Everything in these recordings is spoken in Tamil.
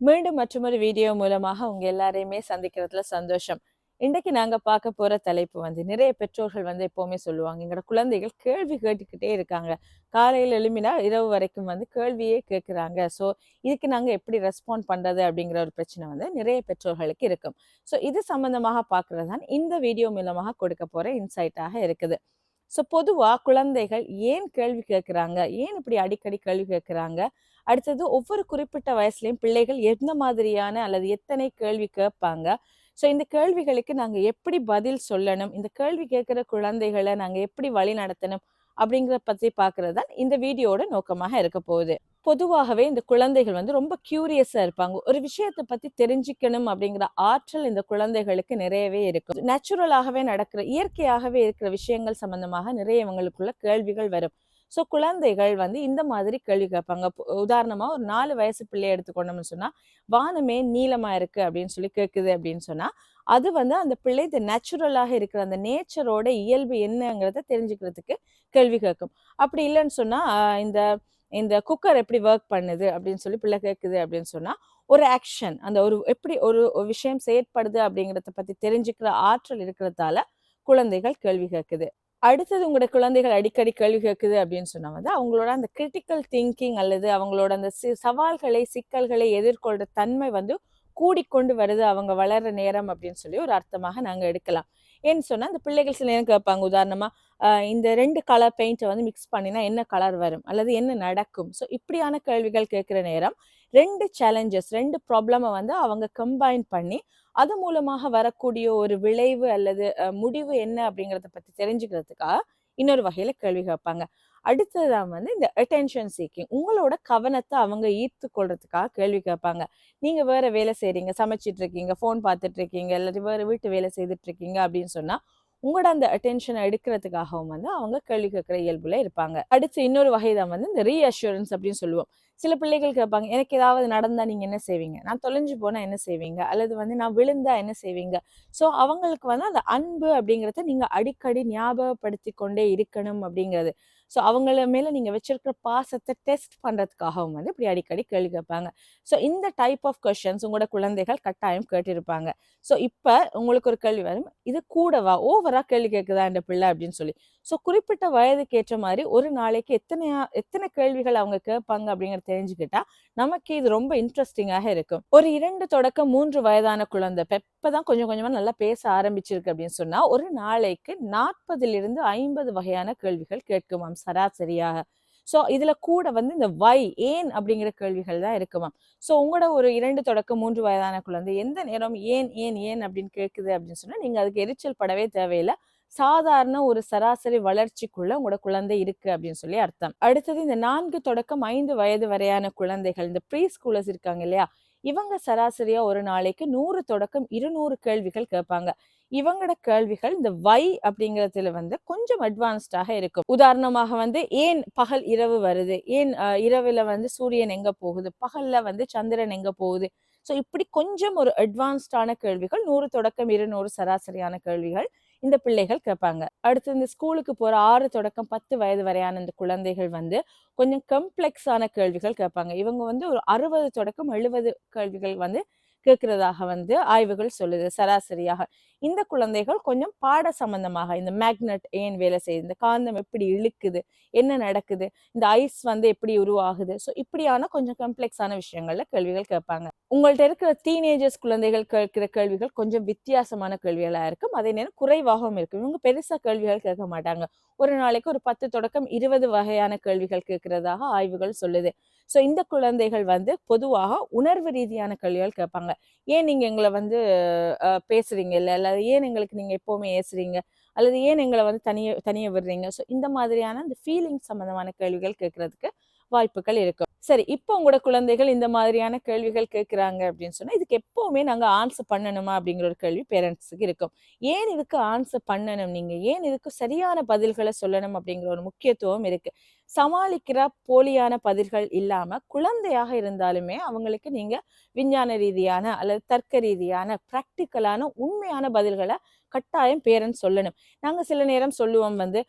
மீண்டும் மற்றொரு வீடியோ மூலமாக உங்க எல்லாரையுமே சந்திக்கிறதுல சந்தோஷம். இன்றைக்கு நாங்க பார்க்க போற தலைப்பு வந்து நிறைய பெற்றோர்கள் வந்து எப்பவுமே சொல்லுவாங்க எங்களோட குழந்தைகள் கேள்வி கேட்டுக்கிட்டே இருக்காங்க. காலையில் எழும்பினா இரவு வரைக்கும் வந்து கேள்வியே கேட்குறாங்க. ஸோ இதுக்கு நாங்கள் எப்படி ரெஸ்பாண்ட் பண்ணுறது அப்படிங்கிற ஒரு பிரச்சனை வந்து நிறைய பெற்றோர்களுக்கு இருக்கும். ஸோ இது சம்மந்தமாக பார்க்குறது தான் இந்த வீடியோ மூலமாக கொடுக்க போகிற இன்சைட்டாக இருக்குது. ஸோ பொதுவாக குழந்தைகள் ஏன் கேள்வி கேட்குறாங்க? ஏன் இப்படி அடிக்கடி கேள்வி கேட்குறாங்க? அடுத்தது ஒவ்வொரு குறிப்பிட்ட வயசுலையும் பிள்ளைகள் எந்த மாதிரியான அல்லது எத்தனை கேள்வி கேட்பாங்க? ஸோ இந்த கேள்விகளுக்கு நாங்கள் எப்படி பதில் சொல்லணும்? இந்த கேள்வி கேட்குற குழந்தைகளை நாங்கள் எப்படி வழி நடத்தணும்? அப்படிங்கிறத பற்றி பார்க்குறது தான் இந்த வீடியோட நோக்கமாக இருக்க போகுது. பொதுவாகவே இந்த குழந்தைகள் வந்து ரொம்ப கியூரியஸாக இருப்பாங்க. ஒரு விஷயத்தை பற்றி தெரிஞ்சுக்கணும் அப்படிங்கிற ஆற்றல் இந்த குழந்தைகளுக்கு நிறையவே இருக்கும். நேச்சுரலாகவே நடக்கிற இயற்கையாகவே இருக்கிற விஷயங்கள் சம்பந்தமாக நிறைய இவங்களுக்குள்ள கேள்விகள் வரும். ஸோ குழந்தைகள் வந்து இந்த மாதிரி கேள்வி கேட்பாங்க. உதாரணமாக ஒரு நாலு வயசு பிள்ளையை எடுத்துக்கொண்டோம்னு சொன்னால் வானமே நீளமாக இருக்குது அப்படின்னு சொல்லி கேட்குது அப்படின்னு சொன்னால் அது வந்து அந்த பிள்ளை இந்த நேச்சுரலாக இருக்கிற அந்த நேச்சரோட இயல்பு என்னங்கிறத தெரிஞ்சுக்கிறதுக்கு கேள்வி கேட்கும். அப்படி இல்லைன்னு சொன்னால் இந்த இந்த குக்கர் எப்படி ஒர்க் பண்ணுது அப்படின்னு சொல்லி பிள்ளை கேட்குது அப்படின்னு சொன்னால் ஒரு ஆக்ஷன் அந்த ஒரு எப்படி ஒரு விஷயம் செயற்படுது அப்படிங்கிறத பற்றி தெரிஞ்சுக்கிற ஆற்றல் இருக்கிறதால குழந்தைகள் கேள்வி கேட்குது அடுத்தது உங்களோட குழந்தைகள் அடிக்கடி கேள்வி கேட்குது அப்படின்னு சொன்னால் வந்து அவங்களோட அந்த கிரிட்டிக்கல் திங்கிங் அல்லது அவங்களோட அந்த சி- சவால்களை சிக்கல்களை எதிர்கொள்கிற தன்மை வந்து கூடிக்கொண்டு வருது அவங்க வளர்ற நேரம் அப்படின்னு சொல்லி ஒரு அர்த்தமாக நாங்கள் எடுக்கலாம். ஏன்னு சொன்னால் அந்த பிள்ளைகள் சில நேரம் கேட்பாங்க. உதாரணமாக இந்த ரெண்டு கலர் பெயிண்ட்டை வந்து மிக்ஸ் பண்ணினா என்ன கலர் வரும்? அல்லது என்ன நடக்கும்? ஸோ இப்படியான கேள்விகள் கேட்குற நேரம் ரெண்டு சேலஞ்சஸ் ரெண்டு ப்ராப்ளமை வந்து அவங்க கம்பைன் பண்ணி அது மூலமாக வரக்கூடிய ஒரு விளைவு அல்லது முடிவு என்ன அப்படிங்கிறத பற்றி தெரிஞ்சுக்கிறதுக்காக இன்னொரு வகையில் கேள்வி கேட்பாங்க. அடுத்ததான் வந்து இந்த அட்டென்ஷன் சீக்கிங் உங்களோட கவனத்தை அவங்க ஈர்த்து கொள்றதுக்காக கேள்வி கேட்பாங்க. நீங்க வேற வேலை செய்கிறீங்க சமைச்சிட்டு இருக்கீங்க ஃபோன் பார்த்துட்டு இருக்கீங்க இல்லாட்டி வேற வீட்டு வேலை செய்துட்டு இருக்கீங்க அப்படின்னு சொன்னா உங்களோட அந்த அட்டென்ஷனை எடுக்கிறதுக்காகவும் வந்து அவங்க கேள்வி கேட்குற இயல்புல இருப்பாங்க. அடுத்து இன்னொரு வகை தான் வந்து இந்த ரீஅஷூரன்ஸ் அப்படின்னு சொல்லுவோம். சில பிள்ளைகள் கேட்பாங்க எனக்கு ஏதாவது நடந்தா நீங்க என்ன செய்வீங்க? நான் தொலைஞ்சு போனா என்ன செய்வீங்க? அல்லது வந்து நான் விழுந்தா என்ன செய்வீங்க? ஸோ அவங்களுக்கு வந்து அந்த அன்பு அப்படிங்கிறத நீங்க அடிக்கடி ஞாபகப்படுத்தி கொண்டே இருக்கணும் அப்படிங்கிறது. ஸோ அவங்கள மேலே நீங்கள் வச்சிருக்கிற பாசத்தை டெஸ்ட் பண்ணுறதுக்காகவும் வந்து இப்படி அடிக்கடி கேள்வி கேட்பாங்க. ஸோ இந்த டைப் ஆஃப் கொஷின்ஸ் உங்களோட குழந்தைகள் கட்டாயம் கேட்டிருப்பாங்க. ஸோ இப்போ உங்களுக்கு ஒரு கேள்வி வரும். இது கூடவா? ஓவராக கேள்வி கேட்குதா இந்த பிள்ளை அப்படின்னு சொல்லி. ஸோ குறிப்பிட்ட வயதுக்கு ஏற்ற மாதிரி ஒரு நாளைக்கு எத்தனையா எத்தனை கேள்விகள் அவங்க கேட்பாங்க அப்படிங்கிறத தெரிஞ்சுக்கிட்டா நமக்கு இது ரொம்ப இன்ட்ரெஸ்டிங்காக இருக்கும். ஒரு இரண்டு தொடக்கம் மூன்று வயதான குழந்தை இப்ப இப்பதான் கொஞ்சம் கொஞ்சமா நல்லா பேச ஆரம்பிச்சிருக்கு அப்படின்னு சொன்னா ஒரு நாளைக்கு நாற்பதிலிருந்து ஐம்பது வகையான கேள்விகள் கேட்குமாம் சராசரியாக ஸோ இதுல கூட வந்து இந்த வை ஏன்? அப்படிங்கிற கேள்விகள் தான் இருக்குமா ஸோ உங்களோட ஒரு இரண்டு தொடக்கம் மூன்று வயதான குழந்தை எந்த நேரம் ஏன்? ஏன்? ஏன்? அப்படின்னு கேட்குது அப்படின்னு சொன்னா நீங்க அதுக்கு எரிச்சல் படவே தேவையில்லை. சாதாரண ஒரு சராசரி வளர்ச்சிக்குள்ள உங்களோட குழந்தை இருக்கு அப்படின்னு சொல்லி அர்த்தம். அடுத்தது இந்த நான்கு தொடக்கம் ஐந்து வயது வரையான குழந்தைகள் இந்த ப்ரீ ஸ்கூலர்ஸ் இருக்காங்க இல்லையா இவங்க சராசரியா ஒரு நாளைக்கு நூறு தொடக்கம் இருநூறு கேள்விகள் கேட்பாங்க. இவங்களோட கேள்விகள் இந்த வை அப்படிங்கறதுல வந்து கொஞ்சம் அட்வான்ஸ்டாக இருக்கும். உதாரணமாக வந்து ஏன் பகல் இரவு வருது? ஏன் அஹ், இரவுல வந்து சூரியன் எங்க போகுது? பகல்ல வந்து சந்திரன் எங்க போகுது? ஸோ இப்படி கொஞ்சம் ஒரு அட்வான்ஸ்டான கேள்விகள் நூறு தொடக்கம் இருநூறு சராசரியான கேள்விகள் இந்த பிள்ளைகள் கேட்பாங்க. அடுத்து இந்த ஸ்கூலுக்கு போற ஆறு தொடக்கம் பத்து வயது வரையான இந்த குழந்தைகள் வந்து கொஞ்சம் கம்ப்ளெக்ஸான கேள்விகள் கேட்பாங்க. இவங்க வந்து ஒரு அறுபது தொடக்கம் எழுபது கேள்விகள் வந்து கேட்கிறதாக வந்து ஆய்வுகள் சொல்லுது சராசரியாக. இந்த குழந்தைகள் கொஞ்சம் பாட சம்பந்தமாக இந்த மேக்னெட் ஏன் வேலை செய்யுது? இந்த காந்தம் எப்படி இழுக்குது? என்ன நடக்குது? இந்த ஐஸ் வந்து எப்படி உருவாகுது? ஸோ இப்படியான கொஞ்சம் கம்ப்ளெக்ஸான விஷயங்கள்ல கேள்விகள் கேட்பாங்க. உங்கள்ட்ட இருக்கிற டீனேஜர்ஸ் குழந்தைகள் கேட்கிற கேள்விகள் கொஞ்சம் வித்தியாசமான கேள்விகளாக இருக்கும். அதே நேரம் குறைவாகவும் இருக்கும். இவங்க பெருசாக கேள்விகள் கேட்க மாட்டாங்க. ஒரு நாளைக்கு ஒரு பத்து தொடக்கம் இருபது வகையான கேள்விகள் கேட்கிறதாக ஆய்வுகள் சொல்லுது. ஸோ இந்த குழந்தைகள் வந்து பொதுவாக உணர்வு ரீதியான கேள்விகள் கேட்பாங்க. ஏன் நீங்கள் எங்களை வந்து அஹ், பேசுறீங்க அல்லது ஏன் எங்களுக்கு நீங்கள் எப்போவுமே ஏசுறீங்க? அல்லது ஏன் எங்களை வந்து தனிய தனிய விடுறீங்க? ஸோ இந்த மாதிரியான அந்த ஃபீலிங் சம்மந்தமான கேள்விகள் கேட்கறதுக்கு வாய்ப்புகள் இருக்கும் சரி இப்போ உங்களோட குழந்தைகள் இந்த மாதிரியான கேள்விகள் கேட்குறாங்க அப்படின்னு சொன்னால் இதுக்கு எப்போவுமே நாங்கள் ஆன்சர் பண்ணணுமா அப்படிங்கிற ஒரு கேள்வி பேரண்ட்ஸுக்கு இருக்கும். ஏன் இதுக்கு ஆன்சர் பண்ணணும் நீங்கள் ஏன் இதுக்கு சரியான பதில்களை சொல்லணும் அப்படிங்கிற ஒரு முக்கியத்துவம் இருக்கு. சமாளிக்கிற போலியான பதில்கள் இல்லாம குழந்தையாக இருந்தாலுமே அவங்களுக்கு நீங்கள் விஞ்ஞான ரீதியான அல்லது தர்க்க ரீதியான ப்ராக்டிக்கலான உண்மையான பதில்களை கட்டாயம் பேரண்ட்ஸ் சொல்லணும். நாங்கள் சில நேரம் சொல்லுவோம் வந்து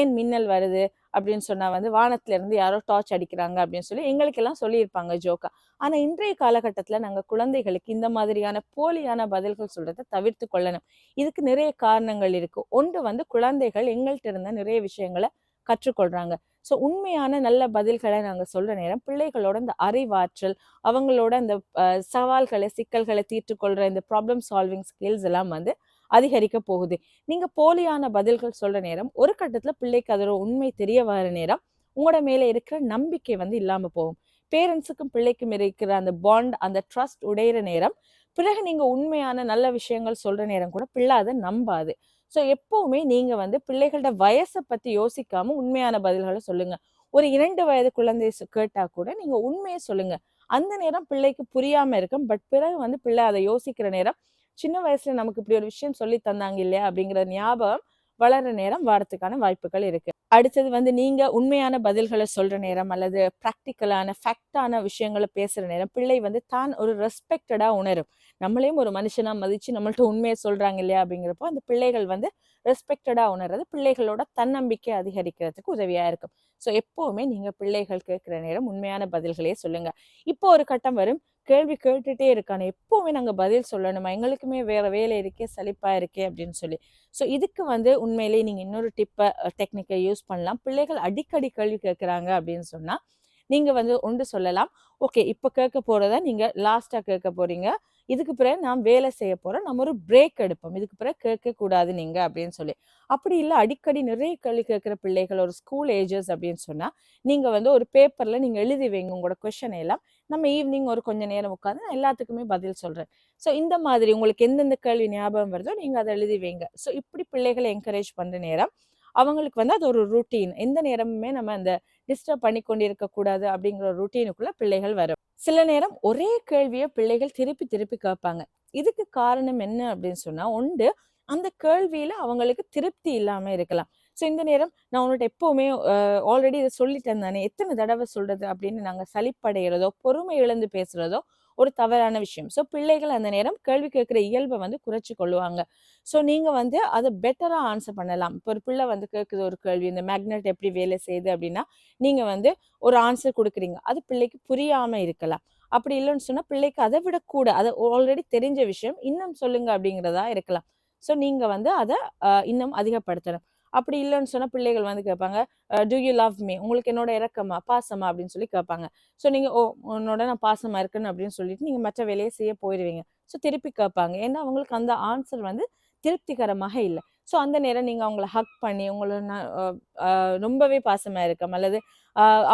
ஏன் மின்னல் வருது? அப்படின்னு சொன்னால் வந்து வானத்துல இருந்து யாரோ டார்ச் அடிக்கிறாங்க அப்படின்னு சொல்லி எங்களுக்கெல்லாம் சொல்லியிருப்பாங்க ஜோக்கா. ஆனால் இன்றைய காலகட்டத்தில் நாங்கள் குழந்தைகளுக்கு இந்த மாதிரியான போலியான பதில்கள் சொல்றதை தவிர்த்து கொள்ளணும். இதுக்கு நிறைய காரணங்கள் இருக்கு. ஒன்று வந்து குழந்தைகள் எங்கள்கிட்ட இருந்த நிறைய விஷயங்களை கற்றுக்கொள்றாங்க. ஸோ உண்மையான நல்ல பதில்களை நாங்கள் சொல்ற நேரம் பிள்ளைகளோட இந்த அறிவாற்றல் அவங்களோட அந்த சவால்களை சிக்கல்களை தீர்த்து கொள்ற இந்த ப்ராப்ளம் சால்விங் ஸ்கில்ஸ் எல்லாம் வந்து அதிகரிக்க போகுது. நீங்க போலியான பதில்கள் சொல்ற நேரம் ஒரு கட்டத்துல பிள்ளைக்கு அதோட உண்மை தெரிய வர நேரம் உங்களோட மேல இருக்கிற நம்பிக்கை வந்து இல்லாம போகும். பேரண்ட்ஸுக்கும் பிள்ளைக்கும் இருக்கிற அந்த பாண்ட் அந்த ட்ரஸ்ட் உடையிற நேரம் பிறகு நீங்க உண்மையான நல்ல விஷயங்கள் சொல்ற நேரம் கூட பிள்ளை அதை நம்பாது. ஸோ எப்பவுமே நீங்க வந்து பிள்ளைகளோட வயசை பத்தி யோசிக்காம உண்மையான பதில்களை சொல்லுங்க. ஒரு இரண்டு வயது குழந்தை கேட்டா கூட நீங்க உண்மையை சொல்லுங்க. அந்த நேரம் பிள்ளைக்கு புரியாம இருக்கும். பட் பிறகு வந்து பிள்ளை அதை யோசிக்கிற நேரம் சின்ன வயசுல நமக்கு இப்படி ஒரு விஷயம் சொல்லி தந்தாங்க இல்லையா? அப்படிங்கிற ஞாபகம் வளர நேரம் வாரத்துக்கான வாய்ப்புகள் இருக்கு. அடுத்தது வந்து நீங்க உண்மையான பதில்களை சொல்ற நேரம் அல்லது ப்ராக்டிக்கலான ஃபேக்டான விஷயங்களை பேசுற நேரம் பிள்ளை வந்து தான் ஒரு ரெஸ்பெக்டடா உணரும். நம்மளையும் ஒரு மனுஷனா மதிச்சு நம்மள்ட்ட உண்மையை சொல்றாங்க இல்லையா? அப்படிங்கிறப்போ அந்த பிள்ளைகள் வந்து ரெஸ்பெக்டடா உணர்றது பிள்ளைகளோட தன்னம்பிக்கை அதிகரிக்கிறதுக்கு உதவியா இருக்கும். ஸோ எப்பவுமே நீங்க பிள்ளைகள் கேட்கிற நேரம் உண்மையான பதில்களே சொல்லுங்க. இப்போ ஒரு கட்டம் வரும். கேள்வி கேட்டுகிட்டே இருக்கானே எப்போவுமே நாங்கள் பதில் சொல்லணுமா? எங்களுக்குமே வேறு வேலை இருக்கே சலிப்பாக இருக்கே அப்படின்னு சொல்லி. ஸோ இதுக்கு வந்து உண்மையிலேயே நீங்கள் இன்னொரு டிப்பை டெக்னிக்கை யூஸ் பண்ணலாம். பிள்ளைகள் அடிக்கடி கேள்வி கேட்குறாங்க அப்படின்னு சொன்னால் நீங்கள் வந்து ஒன்று சொல்லலாம். ஓகே இப்போ கேட்க போகிறத நீங்கள் லாஸ்ட்டாக கேட்க போகிறீங்க இதுக்கு பிறகு நான் வேலை செய்ய போகிறோம் நம்ம ஒரு பிரேக் எடுப்போம். இதுக்கு பிறகு கேட்கக்கூடாது நீங்கள் அப்படின்னு சொல்லி. அப்படி இல்லை அடிக்கடி நிறைய கேள்வி கேட்குற பிள்ளைகள் ஒரு ஸ்கூல் ஏஜஸ் அப்படின்னு சொன்னால் நீங்கள் வந்து ஒரு பேப்பரில் நீங்கள் எழுதி வைங்க உங்களோட கொஷனை எல்லாம். நம்ம ஈவினிங் ஒரு கொஞ்ச நேரம் உட்காந்து நான் எல்லாத்துக்குமே பதில் சொல்கிறேன் ஸோ இந்த மாதிரி உங்களுக்கு எந்தெந்த கேள்வி ஞாபகம் வருதோ நீங்கள் அதை எழுதி வைங்க. ஸோ இப்படி பிள்ளைகளை என்கரேஜ் பண்ணுற நேரம் அவங்களுக்கு வந்து அது ஒரு ரூட்டீன் எந்த நேரமுமே நம்ம அந்த டிஸ்டர்ப் பண்ணி கொண்டு இருக்கக்கூடாது அப்படிங்கிற ஒரு ரூட்டீனுக்குள்ள பிள்ளைகள் வரும். சில நேரம் ஒரே கேள்வியை பிள்ளைகள் திருப்பி திருப்பி கேட்பாங்க. இதுக்கு காரணம் என்ன அப்படின்னு சொன்னா ஒன்று அந்த கேள்வியில அவங்களுக்கு திருப்தி இல்லாம இருக்கலாம். ஸோ இந்த நேரம் நான் உன்கிட்ட எப்பவுமே ஆல்ரெடி இதை சொல்லிட்டேன் தானே எத்தனை தடவை சொல்றது அப்படின்னு நாங்கள் சலிப்படைகிறதோ பொறுமை இழந்து பேசுறதோ ஒரு தவறான விஷயம். ஸோ பிள்ளைகள் அந்த நேரம் கேள்வி கேட்குற இயல்பை வந்து குறைச்சி கொள்ளுவாங்க. ஸோ நீங்கள் வந்து அதை பெட்டராக ஆன்சர் பண்ணலாம். இப்போ ஒரு பிள்ளை வந்து கேட்குது ஒரு கேள்வி இந்த மேக்னெட் எப்படி வேலை செய்யுது அப்படின்னா நீங்கள் வந்து ஒரு ஆன்சர் கொடுக்குறீங்க. அது பிள்ளைக்கு புரியாமல் இருக்கலாம். அப்படி இல்லைன்னு சொன்னால் பிள்ளைக்கு அதை விட கூட அதை ஆல்ரெடி தெரிஞ்ச விஷயம் இன்னும் சொல்லுங்க அப்படிங்கிறதா இருக்கலாம். ஸோ நீங்கள் வந்து அதை இன்னும் அதிகப்படுத்தணும். அப்படி இல்லைன்னு சொன்னால் பிள்ளைகள் வந்து கேட்பாங்க டு யூ லவ் மீ உங்களுக்கு என்னோட இறக்கமா பாசமா? அப்படின்னு சொல்லி கேட்பாங்க. ஸோ நீங்கள் ஓ உன்னோட நான் பாசமாக இருக்கேன்னு அப்படின்னு சொல்லிட்டு நீங்கள் மற்ற வேலையை செய்ய போயிடுவீங்க ஸோ திருப்பி கேட்பாங்க. ஏன்னா அவங்களுக்கு அந்த ஆன்சர் வந்து திருப்திகரமாக இல்லை. ஸோ அந்த நேரம் நீங்கள் அவங்கள ஹக் பண்ணி உங்களை நான் ரொம்பவே பாசமாக இருக்கம் அல்லது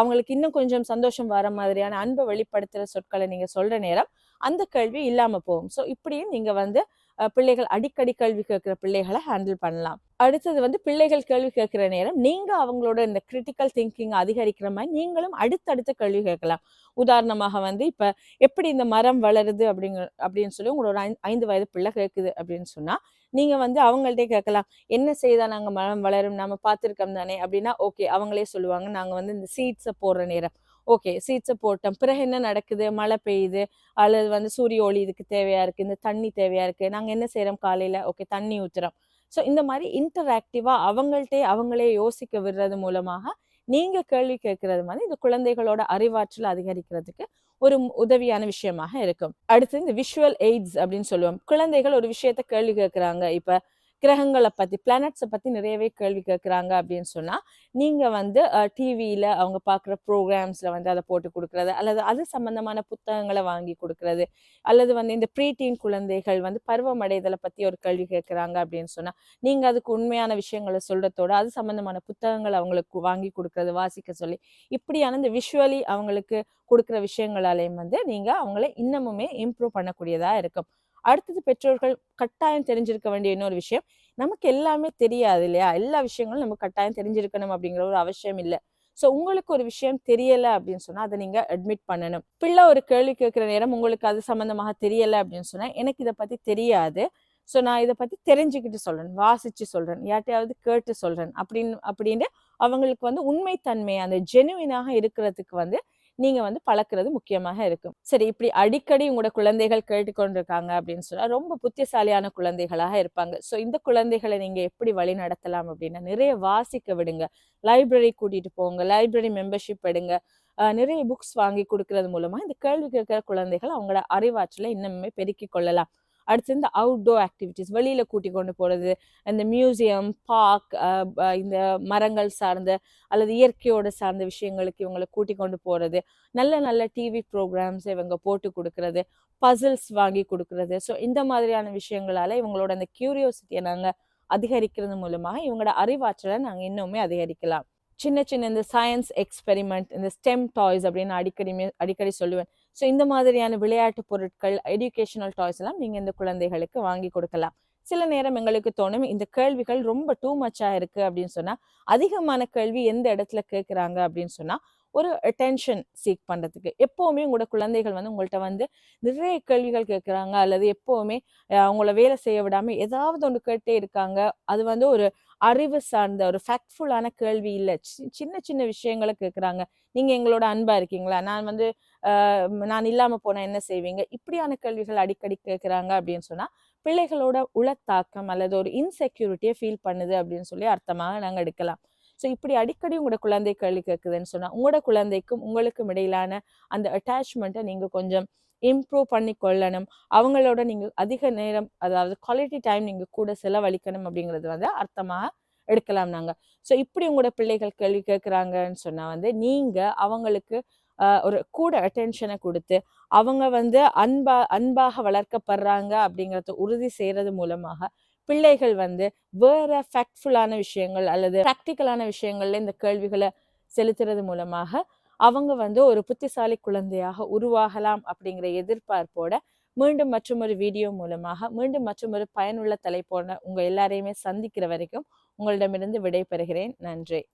அவங்களுக்கு இன்னும் கொஞ்சம் சந்தோஷம் வர மாதிரியான அன்பை வெளிப்படுத்துகிற சொற்களை நீங்கள் சொல்கிற நேரம் அந்த கேள்வி இல்லாமல் போகும். ஸோ இப்படியும் நீங்கள் வந்து பிள்ளைகள் அடிக்கடி கேள்வி கேட்குற பிள்ளைகளை ஹேண்டில் பண்ணலாம். அடுத்தது வந்து பிள்ளைகள் கேள்வி கேட்குற நேரம் நீங்கள் அவங்களோட இந்த கிரிட்டிக்கல் திங்கிங் அதிகரிக்கிற மாதிரி நீங்களும் அடுத்தடுத்த கேள்வி கேட்கலாம். உதாரணமாக வந்து இப்போ எப்படி இந்த மரம் வளருது அப்படிங்க அப்படின்னு சொல்லி உங்களோட ஒரு ஐந்து- ஐந்து வயது பிள்ளை கேட்குது அப்படின்னு சொன்னால் நீங்கள் வந்து அவங்கள்ட்டே கேட்கலாம். என்ன செய்தால் நாங்கள் மரம் வளரும்? நம்ம பார்த்துருக்கோம் தானே அப்படின்னா ஓகே அவங்களே சொல்லுவாங்க. நாங்கள் வந்து இந்த சீட்ஸை போடுற நேரம். ஓகே சீட்ஸை போட்டோம். பிறகு என்ன நடக்குது? மழை பெய்யுது. அல்லது வந்து சூரிய ஒளி இதுக்கு தேவையா இருக்கு? இந்த தண்ணி தேவையா இருக்கு? நாங்க என்ன செய்கிறோம் காலையில? ஓகே தண்ணி ஊத்துறோம். ஸோ இந்த மாதிரி இன்டராக்டிவா அவங்கள்ட்டே அவங்களே யோசிக்க விடுறது மூலமாக நீங்க கேள்வி கேட்கறது மாதிரி இந்த குழந்தைகளோட அறிவாற்றல் அதிகரிக்கிறதுக்கு ஒரு உதவியான விஷயமாக இருக்கும். அடுத்து இந்த விஷுவல் எய்ட்ஸ் அப்படின்னு சொல்லுவோம். குழந்தைகள் ஒரு விஷயத்த கேள்வி கேட்கறாங்க. இப்போ கிரகங்களை பத்தி பிளானட்ஸை பத்தி நிறையவே கேள்வி கேட்குறாங்க அப்படின்னு சொன்னா நீங்க வந்து டிவியில அவங்க பார்க்குற ப்ரோக்ராம்ஸ்ல வந்து அதை போட்டு கொடுக்கறது அல்லது அது சம்பந்தமான புத்தகங்களை வாங்கி கொடுக்கறது அல்லது வந்து இந்த ப்ரீடீன் குழந்தைகள் வந்து பருவமடைதலை பத்தி ஒரு கேள்வி கேட்குறாங்க அப்படின்னு சொன்னா நீங்க அதுக்கு உண்மையான விஷயங்களை சொல்றதோட அது சம்பந்தமான புத்தகங்களை அவங்களுக்கு வாங்கி கொடுக்கறது வாசிக்க சொல்லி இப்படியான இந்த விஷுவலி அவங்களுக்கு கொடுக்குற விஷயங்களாலையும் வந்து நீங்க அவங்கள இன்னமுமே இம்ப்ரூவ் பண்ணக்கூடியதா இருக்கும். அடுத்தது பெற்றோர்கள் கட்டாயம் தெரிஞ்சிருக்க வேண்டிய இன்னொரு விஷயம் நமக்கு எல்லாமே தெரியாது இல்லையா? எல்லா விஷயங்களும் நம்ம கட்டாயம் தெரிஞ்சிருக்கணும் அப்படிங்கிற ஒரு அவசியம் இல்லை. ஸோ உங்களுக்கு ஒரு விஷயம் தெரியல அப்படின்னு சொன்னால் அதை நீங்கள் அட்மிட் பண்ணணும். பிள்ளை ஒரு கேள்வி கேட்குற நேரம் உங்களுக்கு அது சம்மந்தமாக தெரியலை அப்படின்னு சொன்னால் எனக்கு இதை பற்றி தெரியாது. ஸோ நான் இதை பற்றி தெரிஞ்சுக்கிட்டு சொல்கிறேன் வாசித்து சொல்கிறேன் யார்ட்டையாவது கேட்டு சொல்கிறேன் அப்படின்னு அப்படின்னு அவங்களுக்கு வந்து உண்மைத்தன்மை அந்த ஜெனுவினாக இருக்கிறதுக்கு வந்து நீங்க வந்து பழக்கிறது முக்கியமாக இருக்கும். சரி இப்படி அடிக்கடி உங்களோட குழந்தைகள் கேட்டுக்கொண்டிருக்காங்க அப்படின்னு சொன்னா ரொம்ப புத்திசாலியான குழந்தைகளாக இருப்பாங்க. ஸோ இந்த குழந்தைகளை நீங்க எப்படி வழி நடத்தலாம் அப்படின்னா நிறைய வாசிக்க விடுங்க. லைப்ரரி கூட்டிட்டு போங்க லைப்ரரி மெம்பர்ஷிப் எடுங்க. நிறைய புக்ஸ் வாங்கி கொடுக்கறது மூலமா இந்த கேள்வி கேட்கிற குழந்தைகள் அவங்களோட அறிவாற்றலை இன்னுமே பெருக்கிக் கொள்ளலாம். அடுத்து இந்த அவுட்டோர் ஆக்டிவிட்டிஸ் வெளியில் கூட்டி கொண்டு போகிறது இந்த மியூசியம் பார்க் இந்த மரங்கள் சார்ந்த அல்லது இயற்கையோடு சார்ந்த விஷயங்களுக்கு இவங்களை கூட்டி கொண்டு போகிறது நல்ல நல்ல டிவி ப்ரோக்ராம்ஸ் இவங்க போட்டு கொடுக்கறது பசில்ஸ் வாங்கி கொடுக்கறது. ஸோ இந்த மாதிரியான விஷயங்களால் இவங்களோட அந்த கியூரியோசிட்டியை நாங்கள் அதிகரிக்கிறது மூலமாக இவங்களோட அறிவாற்றலை நாங்கள் இன்னுமே அதிகரிக்கலாம். சின்ன சின்ன இந்த சயின்ஸ் எக்ஸ்பெரிமெண்ட் இந்த ஸ்டெம் டாய்ஸ் அப்படின்னு அடிக்கடி அடிக்கடி சொல்லுவேன். ஸோ இந்த மாதிரியான விளையாட்டு பொருட்கள் எஜுகேஷனல் டாய்ஸ் எல்லாம் நீங்கள் இந்த குழந்தைகளுக்கு வாங்கி கொடுக்கலாம். சில நேரம் எங்களுக்கு தோணும் இந்த கேள்விகள் ரொம்ப டூ மச்சா இருக்கு அப்படின்னு சொன்னா அதிகமான கேள்வி எந்த இடத்துல கேட்குறாங்க அப்படின்னு சொன்னா ஒரு அட்டென்ஷன் சீக் பண்ணுறதுக்கு எப்போவுமே உங்களோட குழந்தைகள் வந்து உங்கள்கிட்ட வந்து நிறைய கேள்விகள் கேட்குறாங்க அல்லது எப்போவுமே அவங்கள வேலை செய்ய விடாமல் ஏதாவது ஒன்று கேட்டே இருக்காங்க. அது வந்து ஒரு அறிவு சார்ந்த ஒரு ஃபேக்ட்ஃபுல்லான கேள்வி இல்லை. சி- சின்ன சின்ன விஷயங்களை கேட்குறாங்க நீங்கள் எங்களோட அன்பாக இருக்கீங்களா? நான் வந்து நான் இல்லாமல் போனால் என்ன செய்வீங்க? இப்படியான கேள்விகள் அடிக்கடி கேட்குறாங்க அப்படின்னு சொன்னால் பிள்ளைகளோட உளத்தாக்கம் அல்லது ஒரு இன்செக்யூரிட்டியை ஃபீல் பண்ணுது அப்படின்னு சொல்லி அர்த்தமாக நாங்கள் எடுக்கலாம். ஸோ இப்படி அடிக்கடி உங்களோட குழந்தை கேள்வி கேட்குதுன்னு சொன்னால் உங்களோட குழந்தைக்கும் உங்களுக்கும் இடையிலான அந்த அட்டாச்மெண்ட்டை நீங்கள் கொஞ்சம் இம்ப்ரூவ் பண்ணி கொள்ளணும். அவங்களோட நீங்கள் அதிக நேரம் அதாவது குவாலிட்டி டைம் நீங்கள் கூட செலவழிக்கணும் அப்படிங்கிறது வந்து அர்த்தமாக எடுக்கலாம் நாங்கள் ஸோ இப்படி உங்களோட பிள்ளைகள் கேள்வி கேட்குறாங்கன்னு சொன்னால் வந்து நீங்கள் அவங்களுக்கு ஒரு கூட அட்டென்ஷனை கொடுத்து அவங்க வந்து அன்பா அன்பாக வளர்க்கப்படுறாங்க அப்படிங்கிறத உறுதி செய்யறது மூலமாக பிள்ளைகள் வந்து வேற ஃபேக்ட்ஃபுல்லான விஷயங்கள் அல்லது ப்ராக்டிக்கலான விஷயங்கள்ல இந்த கேள்விகளை செலுத்துறது மூலமாக அவங்க வந்து ஒரு புத்திசாலி குழந்தையாக உருவாகலாம் அப்படிங்கிற எதிர்பார்ப்போட மீண்டும் மற்றொரு வீடியோ மூலமாக மீண்டும் மற்றொரு பயனுள்ள தலைப்போன உங்கள் எல்லாரையுமே சந்திக்கிற வரைக்கும் உங்களிடமிருந்து விடைபெறுகிறேன். நன்றி.